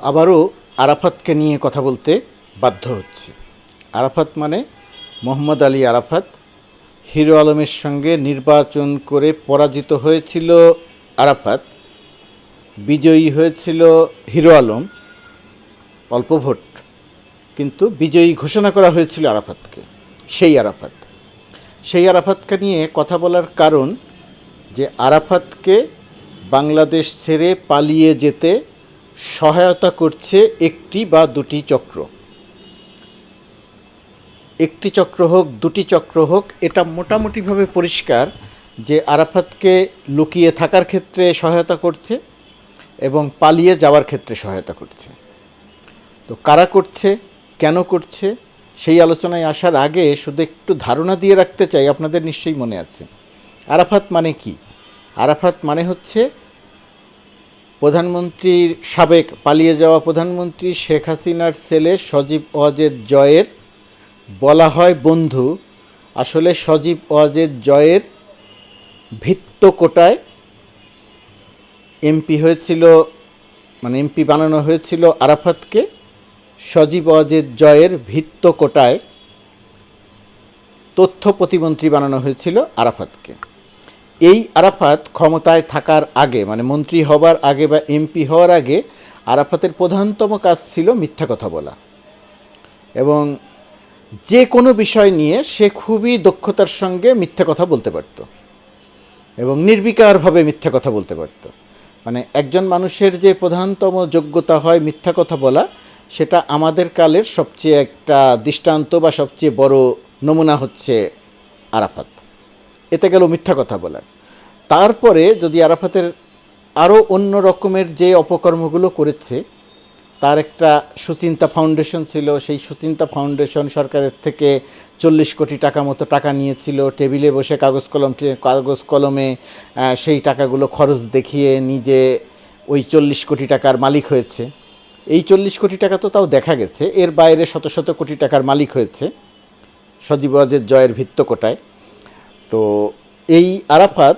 আবারও আরাফাতকে নিয়ে কথা বলতে বাধ্য হচ্ছে। আরাফাত মানে মোহাম্মদ আলী আরাফাত। হিরো আলমের সঙ্গে নির্বাচন করে পরাজিত হয়েছিল আরাফাত। বিজয়ী হয়েছিল হিরো আলম। অল্প ভোট। কিন্তু বিজয়ী ঘোষণা করা হয়েছিল আরাফাতকে। সেই আরাফাত। সেই আরাফাতকে নিয়ে কথা বলার কারণ যে আরাফাতকে বাংলাদেশ ছেড়ে পালিয়ে যেতে সহায়তা করছে একটি বা দুটি চক্র। একটি চক্র হোক, দুটি চক্র হোক, এটা মোটামুটিভাবে পরিষ্কার যে আরাফাতকে লুকিয়ে থাকার ক্ষেত্রে সহায়তা করছে এবং পালিয়ে যাওয়ার ক্ষেত্রে সহায়তা করছে। তো কারা করছে, কেন করছে, সেই আলোচনায় আসার আগে শুধু একটু ধারণা দিয়ে রাখতে চাই, আপনাদের নিশ্চয়ই মনে আছে। আরাফাত মানে কি? আরাফাত মানে হচ্ছে প্রধানমন্ত্রীর সাবেক পালিয়ে যাওয়া প্রধানমন্ত্রী শেখ হাসিনার ছেলে সজীব ওয়াজেদ জয়ের বলা হয় বন্ধু। আসলে সজীব ওয়াজেদ জয়ের ভিত্ত কোটায় এমপি হয়েছিল মানে এমপি বানানো হয়েছিল আরাফাতকে। সজীব ওয়াজেদ জয়ের ভিত্ত কোটায় তথ্য প্রতিমন্ত্রী বানানো হয়েছিল আরাফাতকে। এই আরাফাত ক্ষমতায় থাকার আগে মানে মন্ত্রী হবার আগে বা এমপি হওয়ার আগে আরাফাতের প্রধানতম কাজ ছিল মিথ্যা কথা বলা। এবং যে কোনো বিষয় নিয়ে সে খুবই দক্ষতার সঙ্গে মিথ্যা কথা বলতে পারত। এবং নির্বিকারভাবে মিথ্যা কথা বলতে পারত। মানে একজন মানুষের যে প্রধানতম যোগ্যতা হয় মিথ্যা কথা বলা, সেটা আমাদের কালের সবচেয়ে একটা দৃষ্টান্ত বা সবচেয়ে বড় নমুনা হচ্ছে আরাফাত। এতে গেল মিথ্যা কথা বলার। তারপরে যদি আরাফাতের আরও অন্য রকমের যে অপকর্মগুলো করেছে, তার একটা সুচিন্তা ফাউন্ডেশন ছিল, সেই সুচিন্তা ফাউন্ডেশন সরকারের থেকে চল্লিশ কোটি টাকা মতো টাকা নিয়েছিল, টেবিলে বসে কাগজ কলম, কাগজ কলমে সেই টাকাগুলো খরচ দেখিয়ে নিজে ওই চল্লিশ কোটি টাকার মালিক হয়েছে। এই চল্লিশ কোটি টাকা তো তাও দেখা গেছে, এর বাইরে শত শত কোটি টাকার মালিক হয়েছে, সজীব জয়ের ভিত্ত কোটায়। তো এই আরাফাত,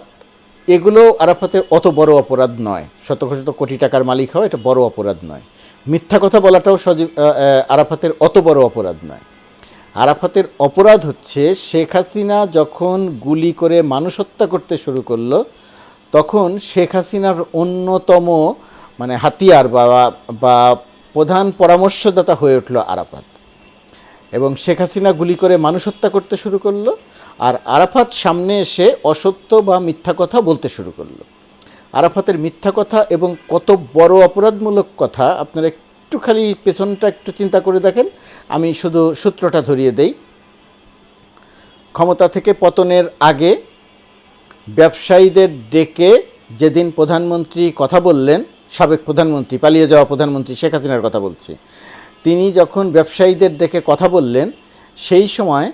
এগুলো আরাফাতের অত বড় অপরাধ নয়। শত শত কোটি টাকার মালিক হওয়া এটা বড় অপরাধ নয়। মিথ্যা কথা বলাটাও সজীব আরাফাতের অত বড় অপরাধ নয়। আরাফাতের অপরাধ হচ্ছে শেখ হাসিনা যখন গুলি করে মানুষ হত্যা করতে শুরু করল, তখন শেখ হাসিনার অন্যতম মানে হাতিয়ার বা বা প্রধান পরামর্শদাতা হয়ে উঠল আরাফাত। এবং শেখ হাসিনা গুলি করে মানুষ হত্যা করতে শুরু করল আর আরাফাত সামনে এসে অসত্য বা মিথ্যা কথা বলতে শুরু করল। আরাফাতের মিথ্যা কথা এবং কত বড় অপরাধমূলক কথা, আপনারা একটু খালি পেছনটা একটু চিন্তা করে দেখেন। আমি শুধু সূত্রটা ধরিয়ে দেই। ক্ষমতা থেকে পতনের আগে ব্যবসায়ীদের ডেকে যেদিন প্রধানমন্ত্রী কথা বললেন, সাবেক প্রধানমন্ত্রী, পালিয়ে যাওয়া প্রধানমন্ত্রী শেখ হাসিনার কথা বলছি, তিনি যখন ব্যবসায়ীদের ডেকে কথা বললেন, সেই সময়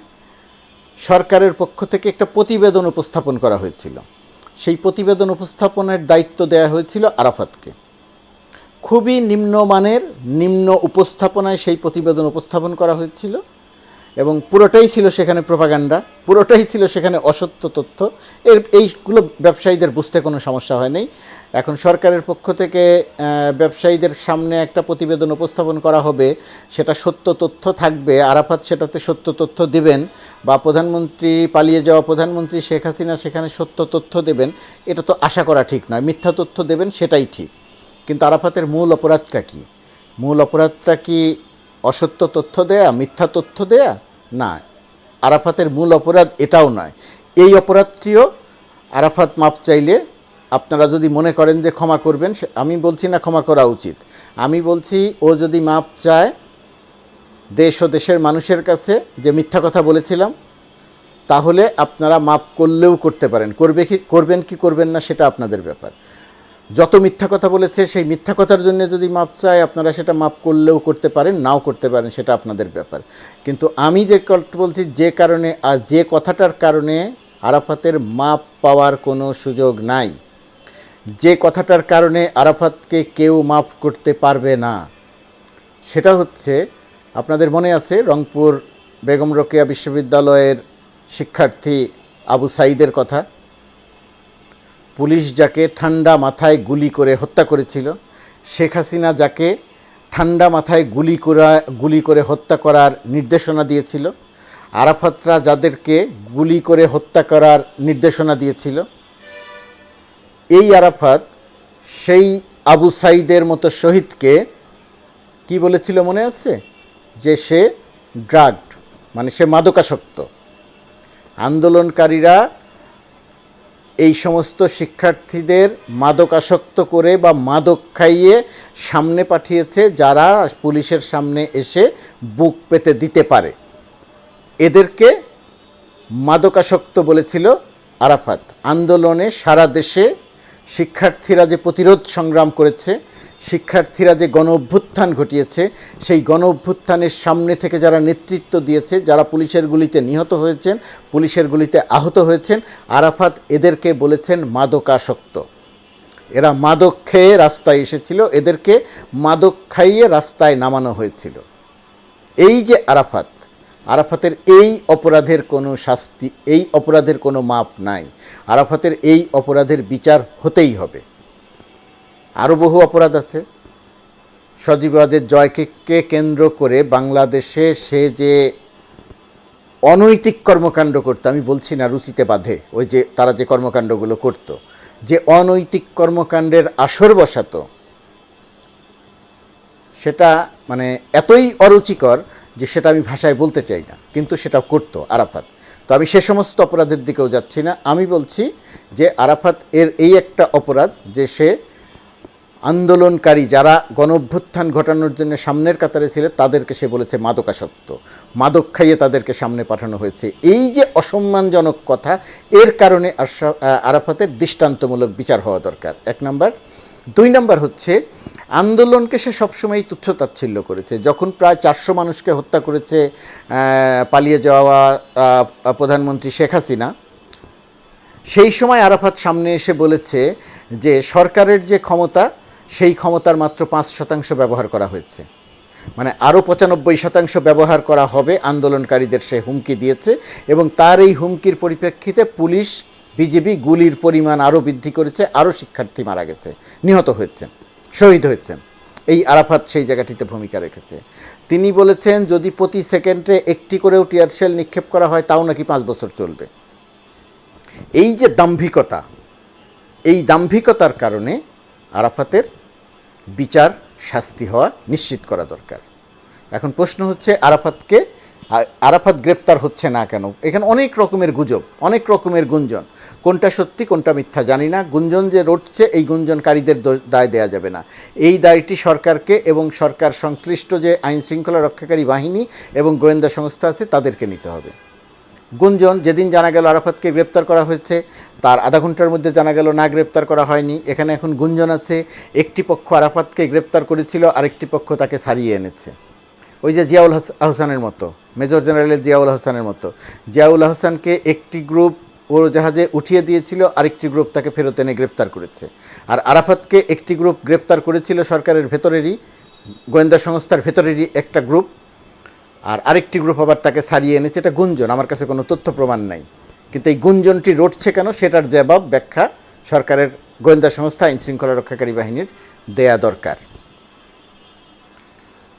সরকারের পক্ষ থেকে একটা প্রতিবেদন উপস্থাপন করা হয়েছিল। সেই প্রতিবেদন উপস্থাপনের দায়িত্ব দেওয়া হয়েছিল আরাফাতকে। খুবই নিম্নমানের, নিম্ন উপস্থাপনায় সেই প্রতিবেদন উপস্থাপন করা হয়েছিল এবং পুরোটাই ছিল সেখানে প্রোপাগান্ডা, পুরোটাই ছিল সেখানে অসত্য তথ্য। এর, এইগুলো ব্যবসায়ীদের বুঝতে কোনো সমস্যা হয়নি। এখন সরকারের পক্ষ থেকে ব্যবসায়ীদের সামনে একটা প্রতিবেদন উপস্থাপন করা হবে। সেটা সত্য তথ্য থাকবে। আরাফাত সেটাতে সত্য তথ্য দিবেন বা প্রধানমন্ত্রী পালিয়ে যাওয়া প্রধানমন্ত্রী শেখ হাসিনা সেখানে সত্য তথ্য দেবেন, এটা তো আশা করা ঠিক নয়। মিথ্যা তথ্য দেবেন সেটাই ঠিক। কিন্তু আরাফাতের মূল অপরাধটা কি? মূল অপরাধটা কি অসত্য তথ্য দেয়া, মিথ্যা তথ্য দেয়া? না। আরাফাতের মূল অপরাধ এটাও নয়। এই অপরাধটিও আরাফাত মাপ চাইলে আপনারা যদি মনে করেন যে ক্ষমা করবেন আমি বলছি না ক্ষমা করা উচিত। আমি বলছি, ও যদি মাপ চায় দেশ ও দেশের মানুষের কাছে যে মিথ্যা কথা বলেছিলাম, তাহলে আপনারা মাপ করলেও করতে পারেন। করবে কি, করবেন কি করবেন না সেটা আপনাদের ব্যাপার। যত মিথ্যা কথা বলেছে, সেই মিথ্যা কথার জন্য যদি মাপ চায়, আপনারা সেটা মাপ করলেও করতে পারেন, নাও করতে পারেন, সেটা আপনাদের ব্যাপার। কিন্তু আমি যে বলছি, যে কারণে আর যে কথাটার কারণে আরাফাতের মাপ পাওয়ার কোনো সুযোগ নাই। যে কথাটার কারণে আরাফাতকে কেউ মাফ করতে পারবে না। সেটা হচ্ছে আপনাদের মনে আছে রংপুর বেগম রোকেয়া বিশ্ববিদ্যালয়ের শিক্ষার্থী আবু সাইদের কথা? পুলিশ যাকে ঠান্ডা মাথায় গুলি করে হত্যা করেছিল, শেখ হাসিনা যাকে ঠান্ডা মাথায় গুলি করা, গুলি করে হত্যা করার নির্দেশনা দিয়েছিল, আরাফাতরা যাদেরকে গুলি করে হত্যা করার নির্দেশনা দিয়েছিল এই আরাফাত সেই আবু সাইদের মতো শহীদকে কি বলেছিল মনে আছে? যে সে ড্রাগ মানে সে মাদকাসক্ত। আন্দোলনকারীরা এই সমস্ত শিক্ষার্থীদের মাদকাসক্ত করে বা মাদক খাইয়ে সামনে পাঠিয়েছে যারা পুলিশের সামনে এসে বুক পেতে দিতে পারে। এদেরকে মাদকাসক্ত বলেছিল আরাফাত। আন্দোলনে সারা দেশে শিক্ষার্থীরা যে প্রতিরোধ সংগ্রাম করেছে, শিক্ষার্থীরা যে গণ অভ্যুত্থান ঘটিয়েছে, সেই গণ অভ্যুত্থানের সামনে থেকে যারা নেতৃত্ব দিয়েছে, যারা পুলিশের গুলিতে নিহত হয়েছেন, পুলিশের গুলিতে আহত হয়েছেন, আরাফাত এদেরকে বলেছেন মাদকাসক্ত। এরা মাদক খেয়ে রাস্তায় এসেছিল, এদেরকে মাদক খাইয়ে রাস্তায় নামানো হয়েছিল। এই যে আরাফাত আরাফাতের এই অপরাধের কোনো শাস্তি, এই অপরাধের কোনো মাপ নাই। আরাফাতের এই অপরাধের বিচার হতেই হবে। আরও বহু অপরাধ আছে। সজীবাদের জয়কে কেন্দ্র করে বাংলাদেশে সে যে অনৈতিক কর্মকাণ্ড করতো, আমি বলছি না রুচিতে বাঁধে, ওই যে তারা যে কর্মকাণ্ডগুলো করত, যে অনৈতিক কর্মকাণ্ডের আসর বসাতো, সেটা মানে এতই অরুচিকর যে সেটা আমি ভাষায় বলতে চাই না, কিন্তু সেটা করতো আরাফাত। তো আমি সে সমস্ত অপরাধের দিকেও যাচ্ছি না। আমি বলছি যে আরাফাত এর এই একটা অপরাধ যে সে আন্দোলনকারী যারা গণ অভ্যুত্থান ঘটানোর জন্য সামনের কাতারে ছিল, তাদেরকে সে বলেছে মাদকাসক্ত। মাদক খাইয়ে তাদেরকে সামনে পাঠানো হয়েছে। এই যে অসম্মানজনক কথা, এর কারণে আরাফাতের দৃষ্টান্তমূলক বিচার হওয়া দরকার। এক নাম্বার দুই নম্বর হচ্ছে, আন্দোলনকে সে সবসময় তুচ্ছ তাচ্ছিল্য করেছে। যখন প্রায় চারশো মানুষকে হত্যা করেছে পালিয়ে যাওয়া প্রধানমন্ত্রী শেখ হাসিনা, সেই সময় আরাফাত সামনে এসে বলেছে যে, সরকারের যে ক্ষমতা, সেই ক্ষমতার মাত্র পাঁচ শতাংশ ব্যবহার করা হয়েছে। মানে আরও পঁচানব্বই শতাংশ ব্যবহার করা হবে আন্দোলনকারীদের সে হুমকি দিয়েছে এবং তার এই হুমকির পরিপ্রেক্ষিতে পুলিশ বিজেপি গুলির পরিমাণ আরও বৃদ্ধি করেছে, আরও শিক্ষার্থী মারা গেছে, নিহত হয়েছেন, শহীদ হয়েছেন। এই আরাফাত সেই জায়গাটিতে ভূমিকা রেখেছে। তিনি বলেছেন, যদি প্রতি সেকেন্ডে একটি করেও টিয়ার শেল নিক্ষেপ করা হয়, তাও নাকি পাঁচ বছর চলবে। এই যে দাম্ভিকতা, এই দাম্ভিকতার কারণে আরাফাতের বিচার শাস্তি হওয়া নিশ্চিত করা দরকার। এখন প্রশ্ন হচ্ছে, আরাফাতকে আরাফাত গ্রেপ্তার হচ্ছে না কেন? এখানে অনেক রকমের গুজব, অনেক রকমের গুঞ্জন। কোনটা সত্যি, কোনটা মিথ্যা জানি না। গুঞ্জন যে রটছে, এই গুঞ্জনকারীদের দায় দেয়া যাবে না। এই দায়টি সরকারকে এবং সরকার সংশ্লিষ্ট যে আইন শৃঙ্খলা রক্ষাকারী বাহিনী এবং গোয়েন্দা সংস্থা আছে, তাদেরকে নিতে হবে। গুঞ্জন, যেদিন জানা গেল আরাফাতকে গ্রেপ্তার করা হয়েছে, তার আধা ঘণ্টার মধ্যে জানা গেল না গ্রেপ্তার করা হয়নি। এখানে এখন গুঞ্জন আছে, একটি পক্ষ আরাফাতকে গ্রেপ্তার করেছিল, আরেকটি পক্ষ তাকে ছাড়িয়ে এনেছে। ওই যে জিয়াউল হাস- আহসানের মতো, মেজর জেনারেলের জিয়াউল হাসানের মতো। জিয়াউল হাসানকে একটি গ্রুপ উড়োজাহাজে উঠিয়ে দিয়েছিল, আরেকটি গ্রুপ তাকে ফেরত এনে গ্রেপ্তার করেছে। আর আরাফাতকে একটি গ্রুপ গ্রেপ্তার করেছিল সরকারের ভেতরেরই, গোয়েন্দা সংস্থার ভেতরেরই একটা গ্রুপ। আর আরেকটি গ্রুপ আবার তাকে সারিয়ে এনেছে, এটা গুঞ্জন, আমার কাছে কোনো তথ্য প্রমাণ নাই। কিন্তু এই গুঞ্জনটি রটছে কেন, সেটার জবাব, ব্যাখ্যা সরকারের গোয়েন্দা সংস্থা, আইন শৃঙ্খলা রক্ষাকারী বাহিনীর দেয়া দরকার।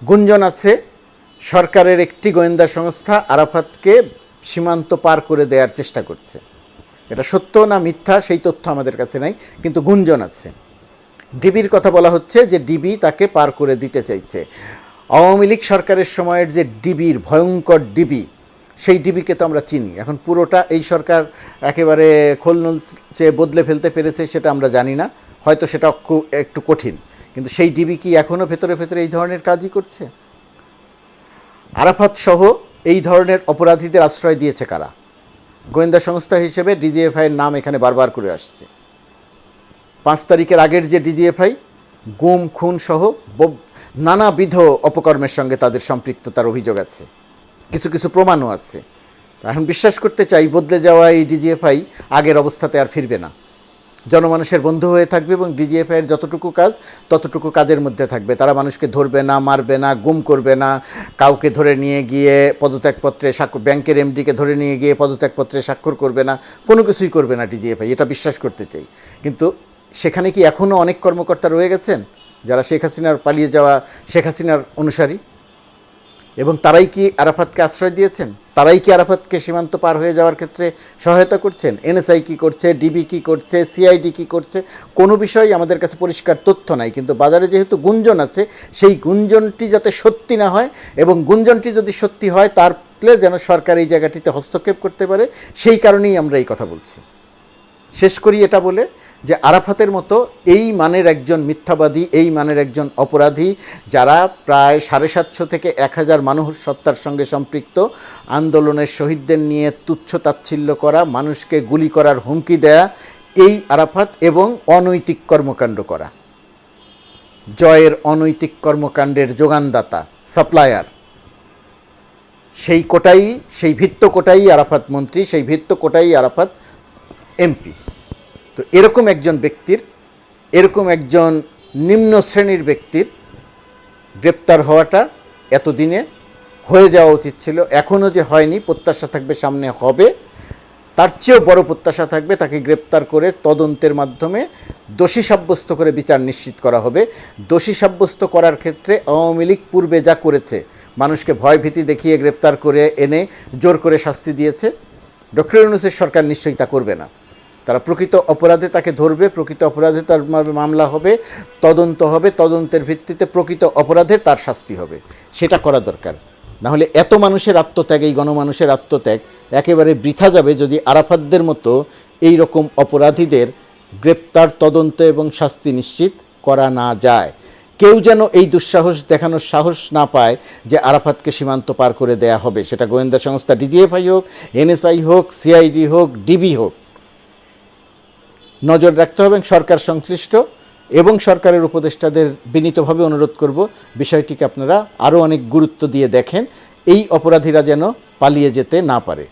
গুঞ্জন আছে সরকারের একটি গোয়েন্দা সংস্থা আরাফাতকে সীমান্ত পার করে দেওয়ার চেষ্টা করছে। এটা সত্য না মিথ্যা সেই তথ্য আমাদের কাছে নাই, কিন্তু গুঞ্জন আছে। ডিবির কথা বলা হচ্ছে যে ডিবি তাকে পার করে দিতে চাইছে। আওয়ামী লীগ সরকারের সময়ের যে ডিবির ভয়ঙ্কর ডিবি, সেই ডিবিকে তো আমরা চিনি। এখন পুরোটা এই সরকার একেবারে খোলনলচে বদলে ফেলতে পেরেছে সেটা আমরা জানি না। হয়তো সেটা একটু কঠিন। কিন্তু সেই ডিবি কি এখনও ভেতরে ভেতরে এই ধরনের কাজই করছে? আরাফাত সহ এই ধরনের অপরাধীদের আশ্রয় দিয়েছে কারা? গোয়েন্দা সংস্থা হিসেবে ডিজিএফআইয়ের নাম এখানে বারবার করে আসছে। পাঁচ তারিখের আগের যে ডিজিএফআই, গুম, খুন সহ নানাবিধ অপকর্মের সঙ্গে তাদের সম্পৃক্ততার অভিযোগ আছে। কিছু কিছু প্রমাণও আছে। এখন বিশ্বাস করতে চাই, বদলে যাওয়া এই ডিজিএফআই আগের অবস্থাতে আর ফিরবে না। জনমানুষের বন্ধু হয়ে থাকবে এবং ডিজিএফআই এর যতটুকু কাজ, ততটুকু কাজের মধ্যে থাকবে। তারা মানুষকে ধরবে না, মারবে না, গুম করবে না। কাউকে ধরে নিয়ে গিয়ে পদত্যাগপত্রে স্বাক্ষর ব্যাংকের এমডিকে ধরে নিয়ে গিয়ে পদত্যাগপত্রে স্বাক্ষর করবে না, কোনো কিছুই করবে না ডিজিএফআই এটা বিশ্বাস করতে চাই। কিন্তু সেখানে কি এখনও অনেক কর্মকর্তা রয়ে গেছেন? যারা শেখ হাসিনার পালিয়ে যাওয়া, শেখ হাসিনার অনুসারী? এবং তারাই কি আরাফাতকে আশ্রয় দিয়েছেন? তারাই কি আরাফাতকে সীমান্ত পার হয়ে যাওয়ার ক্ষেত্রে সহায়তা করছেন? এনএসআই কি করছে? ডিবি কি করছে? সিআইডি কি করছে? কোনো বিষয় আমাদের কাছে পরিষ্কার তথ্য নাই। কিন্তু বাজারে যেহেতু গুঞ্জন আছে, সেই গুঞ্জনটি যাতে সত্যি না হয় এবং গুঞ্জনটি যদি সত্যি হয়, তার যেন সরকার এই জায়গাটিতে হস্তক্ষেপ করতে পারে, সেই কারণেই আমরা এই কথা বলছি। শেষ করি এটা বলে। যে আরাফাতের মতো এই মানের একজন মিথ্যাবাদী, এই মানের একজন অপরাধী যারা প্রায় সাড়ে সাতশো থেকে এক হাজার মানুষ সত্তার সঙ্গে সম্পৃক্ত, আন্দোলনের শহীদদের নিয়ে তুচ্ছ তাচ্ছিল্য করা, মানুষকে গুলি করার হুমকি দেয়া, এই আরাফাত এবং অনৈতিক কর্মকাণ্ড করা। জয়ের অনৈতিক কর্মকাণ্ডের যোগানদাতা, সাপ্লায়ার। সেই কোটাই, সেই ভিত্ত কোটাই আরাফাত মন্ত্রী, সেই ভিত্ত কোটাই আরাফাত এমপি। তো এরকম একজন ব্যক্তির, এরকম একজন নিম্ন শ্রেণির ব্যক্তির গ্রেপ্তার হওয়াটা এতদিনে হয়ে যাওয়া উচিত ছিল। এখনও যে হয়নি, প্রত্যাশা থাকবে সামনে হবে। তার চেয়েও বড় প্রত্যাশা থাকবে তাকে গ্রেপ্তার করে তদন্তের মাধ্যমে দোষী সাব্যস্ত করে বিচার নিশ্চিত করা হবে। দোষী সাব্যস্ত করার ক্ষেত্রে আওয়ামী লীগ পূর্বে যা করেছে, মানুষকে ভয়ভীতি দেখিয়ে গ্রেপ্তার করে এনে জোর করে শাস্তি দিয়েছে। ডক্টর ইউনুসের সরকার নিশ্চয়ই তা করবে না। তারা প্রকৃত অপরাধে তাকে ধরবে, প্রকৃত অপরাধে তার মামলা হবে, তদন্ত হবে, তদন্তের ভিত্তিতে প্রকৃত অপরাধে তার শাস্তি হবে। সেটা করা দরকার। না হলে এত মানুষের আত্মত্যাগ, এই গণমানুষের আত্মত্যাগ একেবারে বৃথা যাবে যদি আরাফাতদের মতো এই রকম অপরাধীদের গ্রেপ্তার, তদন্ত এবং শাস্তি নিশ্চিত করা না যায়। কেউ যেন এই দুঃসাহস দেখানোর সাহস না পায় যে আরাফাতকে সীমান্ত পার করে দেয়া হবে। সেটা গোয়েন্দা সংস্থা ডিজিএফআই হোক, এনএসআই হোক, সিআইডি হোক, ডিবি হোক। নজর রাখতে হবে সরকার সংশ্লিষ্ট এবং সরকারের উপদেষ্টাদের বিনীতভাবে অনুরোধ করব, বিষয়টিকে আপনারা আরও অনেক গুরুত্ব দিয়ে দেখেন। এই অপরাধীরা যেন পালিয়ে যেতে না পারে।